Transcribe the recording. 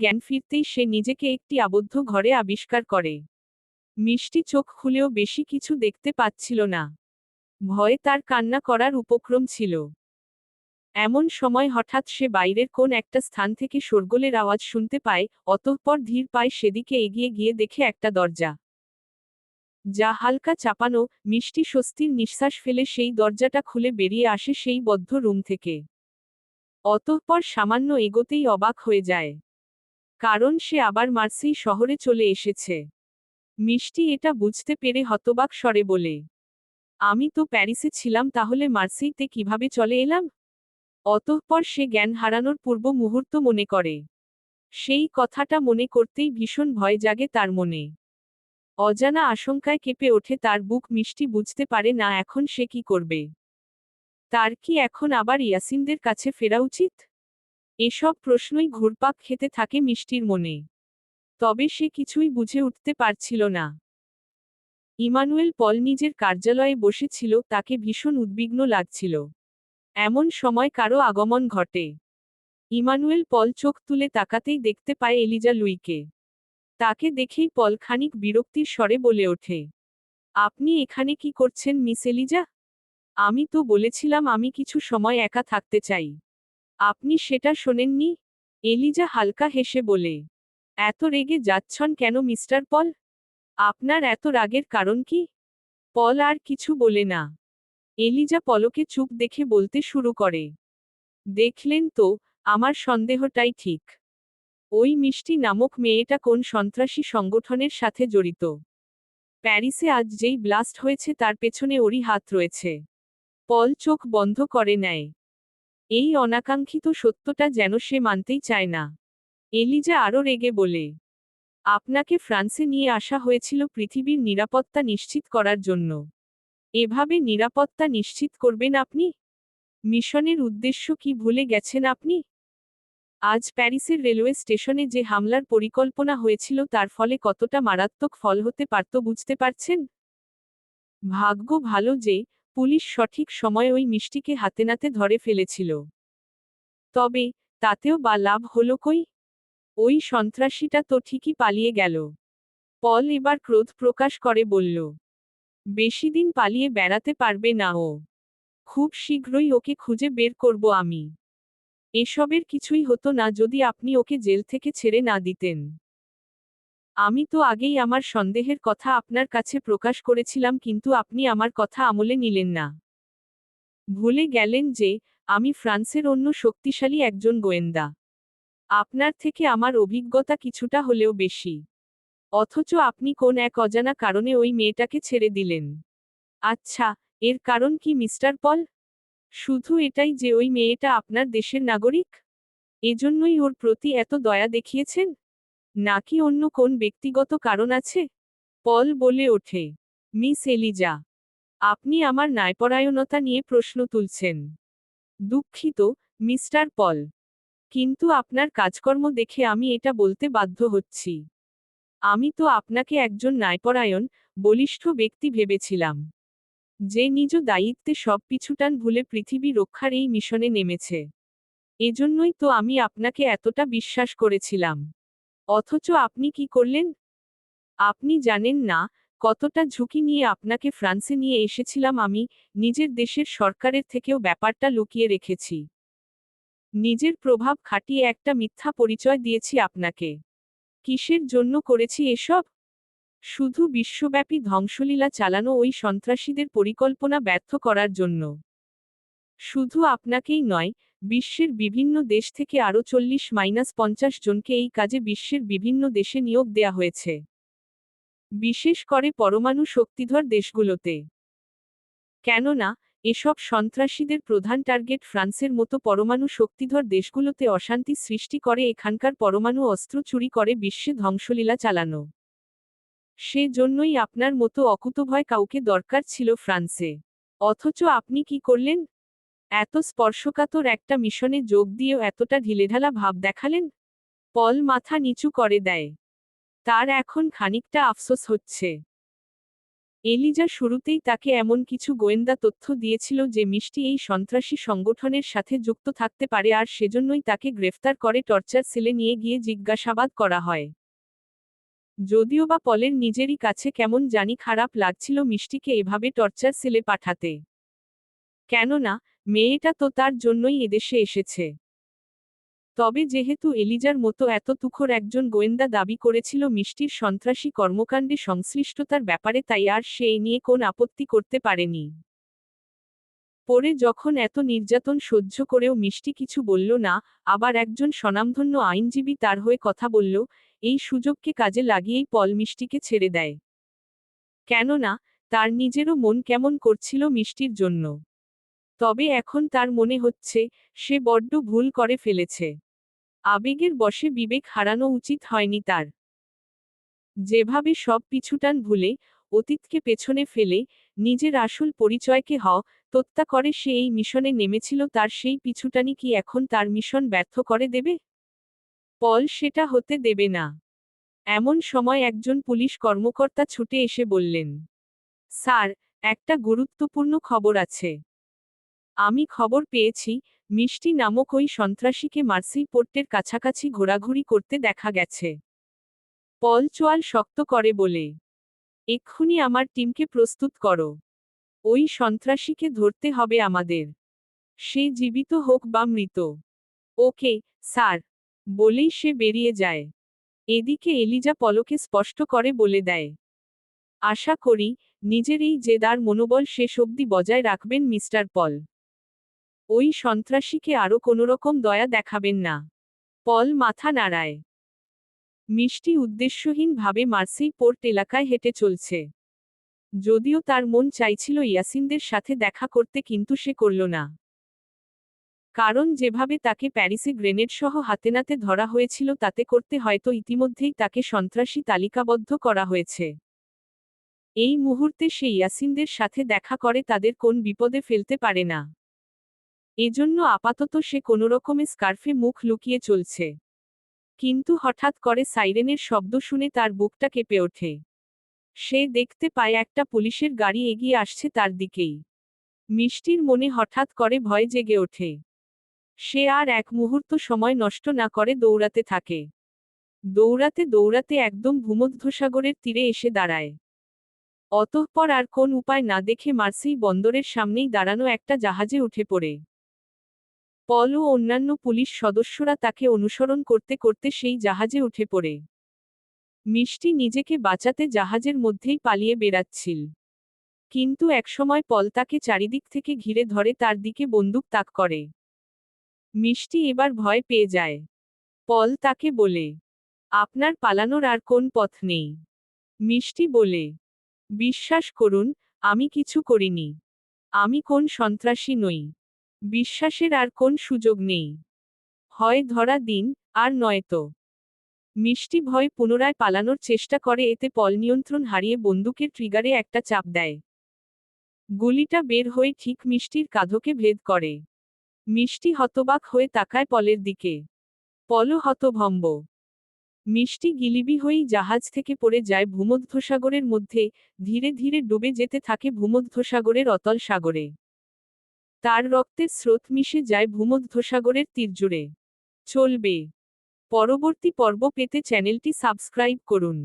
জ্ঞান ফিরতেই সে নিজেকে একটি আবদ্ধ ঘরে আবিষ্কার করে। মিষ্টি চোখ খুলেও বেশি কিছু দেখতে পাচ্ছিল না। ভয়ে তার কান্না করার উপক্রম ছিল। এমন সময় হঠাৎ সে বাইরের কোন একটা স্থান থেকে শোরগোলের আওয়াজ শুনতে পায়, অতঃপর ধীর পায় সেদিকে এগিয়ে গিয়ে দেখে একটা দরজা। যা হালকা চাপানো, মিষ্টি স্বস্তির নিঃশ্বাস ফেলে সেই দরজাটা খুলে বেরিয়ে আসে সেই বদ্ধ রুম থেকে। অতঃপর সামান্য এগোতেই অবাক হয়ে যায়। কারণ সে আবার মার্সেই শহরে চলে এসেছে। মিষ্টি এটা বুঝতে পেরে হতবাক স্বরে বলে, আমি তো প্যারিসে ছিলাম, তাহলে মার্সেইতে কীভাবে চলে এলাম? অতঃপর সে জ্ঞান হারানোর পূর্ব মুহূর্ত মনে করে। সেই কথাটা মনে করতেই ভীষণ ভয় জাগে তার মনে। অজানা আশঙ্কায় কেঁপে ওঠে তার বুক, মিষ্টি বুঝতে পারে না এখন সে কি করবে? তার কি এখন আবার ইয়াসিনদের কাছে ফেরা উচিত? এসব প্রশ্নই ঘুরপাক খেতে থাকে মিষ্টির মনে। তবে সে কিছুই বুঝে উঠতে পারছিল না। ইমানুয়েল পল নিজের কার্যালয়ে বসেছিল, তাকে ভীষণ উদ্বিগ্ন লাগছিল। এমন সময় কারও আগমন ঘটে। ইমানুয়েল পল চোখ তুলে তাকাতেই দেখতে পায় এলিজা লুইকে। তাকে দেখেই পল খানিক বিরক্তির স্বরে বলে ওঠে, আপনি এখানে কি করছেন, মিস এলিজা? আমি তো বলেছিলাম আমি কিছু সময় একা থাকতে চাই। আপনি সেটা শোনেননি? এলিজা হালকা হেসে বলে, এত রেগে যাচ্ছন কেন, মিস্টার পল? আপনার এত রাগের কারণ কি? পল আর কিছু বলে না। এলিজা পলকে চুপ দেখে বলতে শুরু করে, দেখলেন তো, আমার সন্দেহটাই ঠিক। ওই মিষ্টি নামক মেয়েটা কোন সন্ত্রাসী সংগঠনের সাথে জড়িত? প্যারিসে আজ যেই ব্লাস্ট হয়েছে তার পেছনে ওরই হাত রয়েছে। পল চোখ বন্ধ করে নেয়। এই অনাকাঙ্ক্ষিত সত্যটা যেন সে মানতেই চায় না। এলিজা আরও রেগে বলে, আপনাকে ফ্রান্সে নিয়ে আসা হয়েছিল পৃথিবীর নিরাপত্তা নিশ্চিত করার জন্য। এভাবে নিরাপত্তা নিশ্চিত করবেন আপনি? মিশনের উদ্দেশ্য কি ভুলে গেছেন আপনি? আজ প্যারিসের রেলওয়ে স্টেশনে যে হামলার পরিকল্পনা হয়েছিল তার ফলে কতটা মারাত্মক ফল হতে পারত বুঝতে পারছেন? ভাগ্য ভালো যে পুলিশ সঠিক সময় ওই মিষ্টিকে হাতে নাতে ধরে ফেলেছিল। তবে, তাতেও বা লাভ হলো কই? ওই সন্ত্রাসীটা তো ঠিকই পালিয়ে গেল। পল এবার ক্রোধ প্রকাশ করে বলল, বেশি দিন পালিয়ে বেড়াতে পারবে না ও। খুব শীঘ্রই ওকে খুঁজে বের করব আমি। এসবের কিছুই হতো না যদি আপনি ওকে জেল থেকে ছেড়ে না দিতেন। আমি তো আগেই আমার সন্দেহের কথা আপনার কাছে প্রকাশ করেছিলাম, কিন্তু আপনি আমার কথা আমলে নিলেন না। ভুলে গেলেন যে, আমি ফ্রান্সের অন্য শক্তিশালী একজন গোয়েন্দা। আপনার থেকে আমার অভিজ্ঞতা কিছুটা হলেও বেশি। অথচ আপনি কোন এক অজানা কারণে ওই মেয়েটাকে ছেড়ে দিলেন। আচ্ছা এর কারণ কি মিস্টার পল? শুধু এটাই যে ওই মেয়েটা আপনার দেশের নাগরিক? এজন্যই ওর প্রতি এত দয়া দেখিয়েছেন? নাকি অন্য কোন ব্যক্তিগত কারণ আছে? পল বলে ওঠে। মিস এলিজা, আপনি আমার ন্যায়পরায়ণতা নিয়ে প্রশ্ন তুলছেন। দুঃখিত, মিস্টার পল। কিন্তু আপনার কাজকর্ম দেখে আমি এটা বলতে বাধ্য হচ্ছি। আমি তো আপনাকে একজন ন্যায়পরায়ণ বলিষ্ঠ ব্যক্তি ভেবেছিলাম। যে নিজ দায়িত্বে সব পিছুটান ভুলে পৃথিবী রক্ষার এই মিশনে নেমেছে। এজন্যই তো আমি আপনাকে এতটা বিশ্বাস করেছিলাম। অথচ আপনি কি করলেন? আপনি জানেন না, কতটা ঝুঁকি নিয়ে আপনাকে ফ্রান্সে নিয়ে এসেছিলাম আমি, নিজের দেশের সরকারের থেকেও ব্যাপারটা লুকিয়ে রেখেছি। নিজের প্রভাব খাটিয়ে একটা মিথ্যা পরিচয় দিয়েছি আপনাকে। কিসের জন্য করেছি এসব? শুধু বিশ্বব্যাপী ধ্বংসলীলা চালানো ওই সন্ত্রাসীদের পরিকল্পনা ব্যর্থ করার জন্য। শুধু আপনাকেই নয়, বিশ্বের বিভিন্ন দেশ থেকে আরও চল্লিশ মাইনাস পঞ্চাশ জনকে এই কাজে বিশ্বের বিভিন্ন দেশে নিয়োগ দেয়া হয়েছে। বিশেষ করে পরমাণু শক্তিধর দেশগুলোতে। কেননা, এসব সন্ত্রাসীদের প্রধান টার্গেট ফ্রান্সের মতো পরমাণু শক্তিধর দেশগুলোতে অশান্তি সৃষ্টি করে এখানকার পরমাণু অস্ত্র চুরি করে বিশ্বে ধ্বংসলীলা চালানো। সে জন্যই আপনার মতো অকুতভয় কাউকে দরকার ছিল ফ্রান্সে। অথচ আপনি কি করলেন? এত স্পর্শকাতর একটা মিশনে যোগ দিয়েও এতটা ঢিলেঢালা ভাব দেখালেন? পল মাথা নিচু করে দেয়। তার এখন খানিকটা আফসোস হচ্ছে। এলিজা শুরুতেই তাকে এমন কিছু গোয়েন্দা তথ্য দিয়েছিল যে মিষ্টি এই সন্ত্রাসী সংগঠনের সাথে যুক্ত থাকতে পারে আর সেজন্যই তাকে গ্রেফতার করে টর্চার সেলে নিয়ে গিয়ে জিজ্ঞাসাবাদ করা হয়। যদিও বা পলের নিজেরই কাছে কেমন জানি খারাপ লাগছিল মিষ্টিকে এভাবে টর্চার সেলে পাঠাতে। কেননা মেয়েটা তো তার জন্যই এদেশে এসেছে। তবে যেহেতু এলিজার মতো এত তুখর একজন গোয়েন্দা দাবি করেছিল মিষ্টির সন্ত্রাসী কর্মকাণ্ডে সংশ্লিষ্টতার ব্যাপারে, তাই আর সে নিয়ে কোন আপত্তি করতে পারেনি। পরে যখন এত নির্যাতন সহ্য করেও মিষ্টি কিছু বলল না, আবার একজন স্বনামধন্য আইনজীবী তার হয়ে কথা বলল, এই সুযোগকে কাজে লাগিয়েই পল মিষ্টিকে ছেড়ে দেয়। কেননা, তার নিজেরও মন কেমন করছিল মিষ্টির জন্য। তবে এখন তার মনে হচ্ছে, সে বড্ড ভুল করে ফেলেছে। আবেগের বশে বিবেক হারানো উচিত হয়নি তার। যেভাবে সব পিছুটান ভুলে, অতীতকে পেছনে ফেলে, নিজের আসল পরিচয়কে হ তত্যা করে সে এই মিশনে নেমেছিল তার সেই পিছুটানি কি এখন তার মিশন ব্যর্থ করে দেবে? পল সেটা হতে দেবে না। এমন সময় একজন পুলিশ কর্মকর্তা ছুটে এসে বললেন, স্যার, একটা গুরুত্বপূর্ণ খবর আছে। আমি খবর পেয়েছি, মিষ্টি নামক ওই সন্ত্রাসীকে মার্সি পোর্টের কাছাকাছি ঘোরাঘুরি করতে দেখা গেছে। পল চোয়াল শক্ত করে বলে, এক্ষুনি আমার টিমকে প্রস্তুত করো। ওই সন্ত্রাসীকে ধরতে হবে আমাদের। সে জীবিত হোক বা মৃত। Okay, sir. বলেই সে বেরিয়ে যায়। এদিকে এলিজা পলকে স্পষ্ট করে বলে দেয়, আশা করি, নিজের এই জেদার মনোবল শেষ অবধি বজায় রাখবেন মিস্টার পল। ওই সন্ত্রাসীকে আরও কোনোরকম দয়া দেখাবেন না। পল মাথা নাড়ায়। মিষ্টি উদ্দেশ্যহীনভাবে মার্সেই পোর্ট এলাকায় হেঁটে চলছে। যদিও তার মন চাইছিল ইয়াসিনদের সাথে দেখা করতে কিন্তু সে করল না। কারণ যেভাবে তাকে প্যারিসে গ্রেনেড সহ হাতে নাতে ধরা হয়েছিল তাতে করতে হয়তো ইতিমধ্যেই তাকে সন্ত্রাসী তালিকাবদ্ধ করা হয়েছে। এই মুহূর্তে সে ইয়াসিনদের সাথে দেখা করে তাদের কোন বিপদে ফেলতে পারে না। এজন্য আপাতত সে কোনোরকমে স্কার্ফে মুখ লুকিয়ে চলছে। কিন্তু হঠাৎ করে সাইরেনের শব্দ শুনে তার বুকটা কেঁপে ওঠে। সে দেখতে পায় একটা পুলিশের গাড়ি এগিয়ে আসছে তার দিকেই। মিষ্টির মনে হঠাৎ করে ভয় জেগে ওঠে। সে আর এক মুহূর্ত সময় নষ্ট না করে দৌড়াতে থাকে। দৌড়াতে দৌড়াতে একদম ভূমধ্যসাগরের তীরে এসে দাঁড়ায়। অতঃপর আর কোন উপায় না দেখে মার্সেই বন্দরের সামনেই দাঁড়ানো একটা জাহাজে উঠে পড়ে। পল ও অন্যান্য পুলিশ সদস্যরা তাকে অনুসরণ করতে করতে সেই জাহাজে উঠে পড়ে। মিষ্টি নিজেকে বাঁচাতে জাহাজের মধ্যেই পালিয়ে বেড়াচ্ছিল। কিন্তু একসময় পল তাকে চারিদিক থেকে ঘিরে ধরে তার দিকে বন্দুক তাক করে। মিষ্টি এবার ভয় পেয়ে যায়। পল তাকে বলে, আপনার পালানোর আর কোন পথ নেই। মিষ্টি বলে, বিশ্বাস করুন, আমি কিছু করিনি। আমি কোন সন্ত্রাসী নই। বিশ্বাসের আর কোন সুযোগ নেই। হয় ধরা দিন, আর নয়তো মিষ্টি ভয় পুনরায় পালানোর চেষ্টা করে, এতে পল নিয়ন্ত্রণ হারিয়ে বন্দুকের ট্রিগারে একটা চাপ দেয়। গুলিটা বের হয়ে ঠিক মিষ্টির কাঁধকে ভেদ করে। মিষ্টি হতবাক হয়ে তাকায় পলের দিকে। পল হতভম্ব। মিষ্টি গিলিবি হয়েই জাহাজ থেকে পড়ে যায় ভূমধ্যসাগরের মধ্যে, ধীরে ধীরে ডুবে যেতে থাকে ভূমধ্যসাগরের অতল সাগরে। তার রক্তের স্রোত মিশে যায় ভূমধ্যসাগরের তীরজুড়ে চলবে। পরবর্তী পর্ব পেতে চ্যানেলটি সাবস্ক্রাইব করুন।